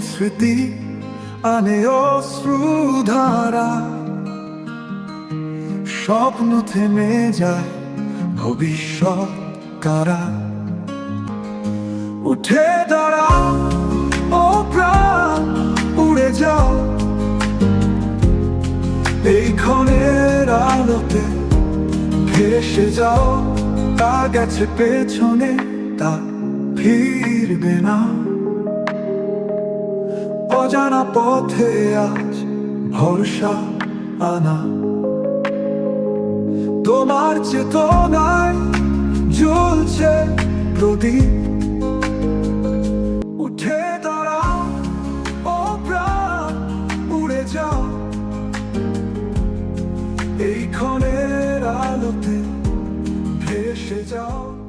স্মৃতি আনে অশ্রুধারা। স্বপ্ন থেমে যায় ভবিষ্যৎ কারা। উঠে দাঁড়া, ও প্রাণ, উড়ে যাও। এই ক্ষণের আলোতে ভেসে যাও, তা গেছে পেছনে, তা ফিরবে না। অজানা পথে আজ ভরসা আনা। তোমার চেতনায় জ্বলছে প্রদীপ। উঠে দাঁড়াও, ও প্রাণ যাও। এই আলোতে ভেসে যাও।